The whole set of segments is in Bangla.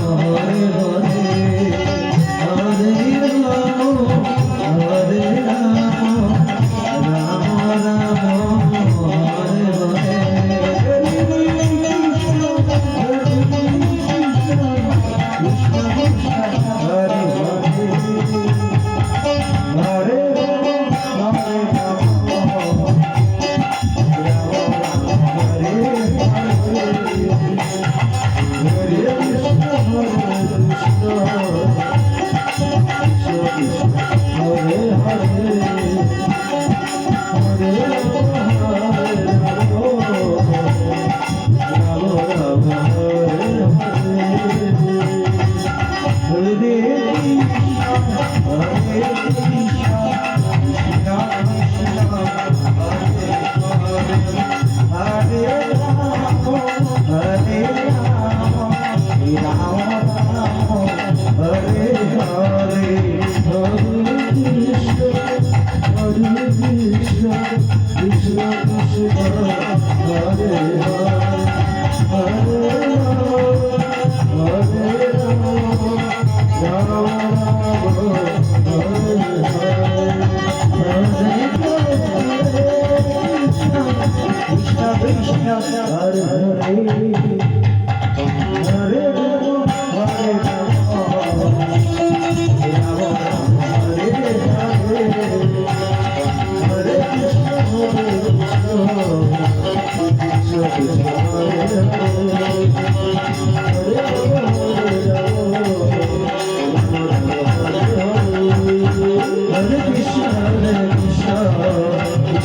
যাব ভালো Hare Hare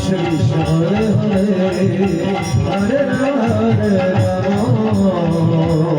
শ্রী হরে হরে হরে হরে রাম।